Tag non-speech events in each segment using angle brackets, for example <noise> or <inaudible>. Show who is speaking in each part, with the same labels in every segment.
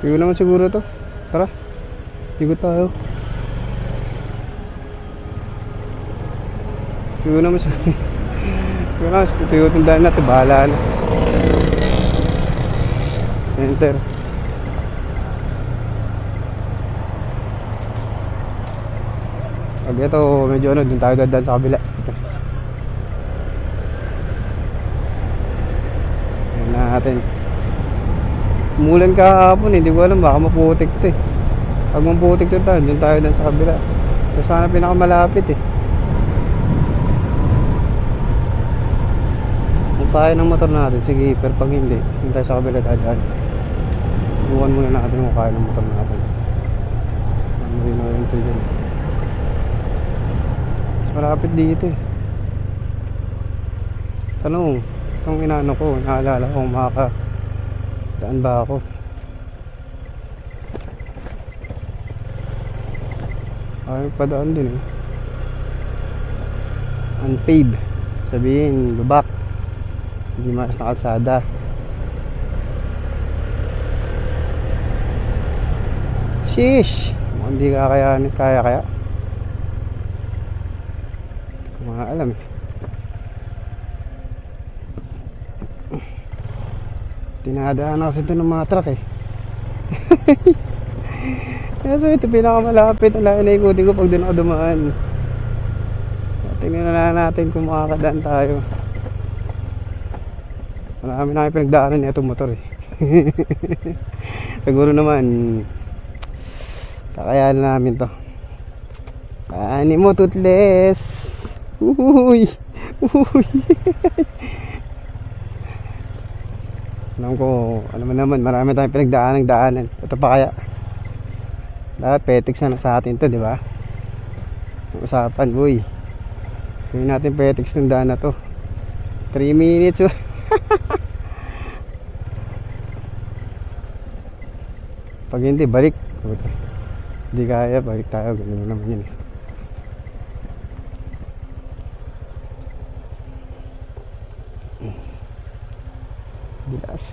Speaker 1: Igo naman siguro to. Tara. Igo tayo. Igo naman siguro. Igo naman siguro. Igo tandaan natin. Bahala na. Enter. Pag ito, medyo ano, dun tayo dadaan sa kabila. Ayan natin. Umulan kahapon, hindi ko alam, baka maputik to eh. Pag maputik to tayo, dun tayo dan sa kabila. So sana pinakamalapit eh. Kung tayo ng motor natin, sige, pero pag hindi, dun tayo sa kabila dadaan. Iwan muna natin kung kaya ng motor natin. Ano rin na rin ito dyan. Malapit dito eh. Tanong, itong inano ko, naalala ko makaka daan ba ako? Ay, padaan din eh. Unpaved. Sabihin, lubak. Hindi mas na kalsada. Sheesh! Hindi kakayanin. Kaya kaya? Hindi ko nga alam eh. Tinadaan na kasi ito ng mga truck eh. <laughs> Kaya so ito pinakamalapit. Ang layo na ikutin ko pag doon ako dumaan. Tingnan na natin kung makakadaan tayo. Marami na kayo pinagdaanan na itong motor eh. <laughs> Siguro naman kakayanan namin to. Ani mo toothless. Uy. Uy. <laughs> Alam ko, alam mo naman, marami tayong pinagdaanan daanan. Ito pa kaya. Dapat petiks na sa atin to, di ba? Usapan, boy. Gawin natin petiks ng daan na to. 3 minutes. oh. <laughs> Pag hindi, balik. Hindi kaya, balik tayo. Ganun naman yun. eh. Bilas.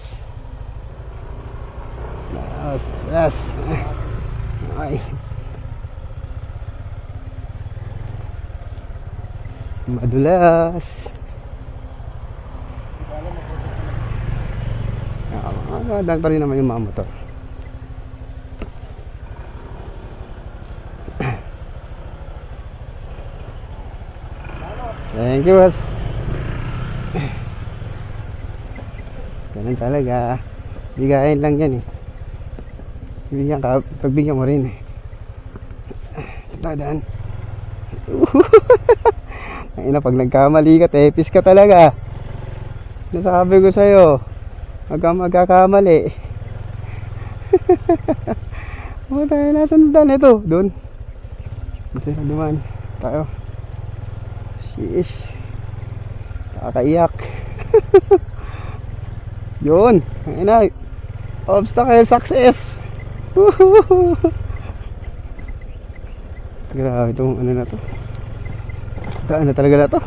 Speaker 1: Bilas, bilas. Ay. Madulas. Ah, daan pa rin naman yung mga motor. Thank you, boss. Ganun talaga. Bigayin lang yan eh. Bigyan ka, pagbigyan mo rin eh. Tadaan. Ang <laughs> ina, pag nagkamali ka, tepis ka talaga. Nasabi ko sa'yo, huwag kang magkakamali. <laughs> Ano tayo, nasan na ito? Doon. Dito na duman. Tayo. Sheesh. Nakakaiyak. <laughs> Yun. Ang ina. Obstacle success. <laughs> Grabe itong ano na to. Daan na talaga na to.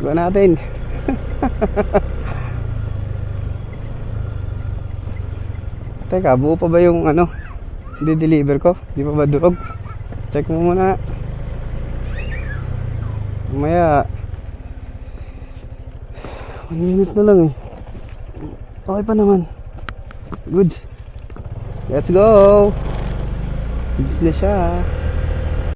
Speaker 1: Iba natin. <laughs> Teka, buo pa ba yung ano? Di-deliver ko? Di pa ba durog? Check mo muna. Mamaya. One minute na lang eh. Okay pa naman. Good. Let's go. Business siya.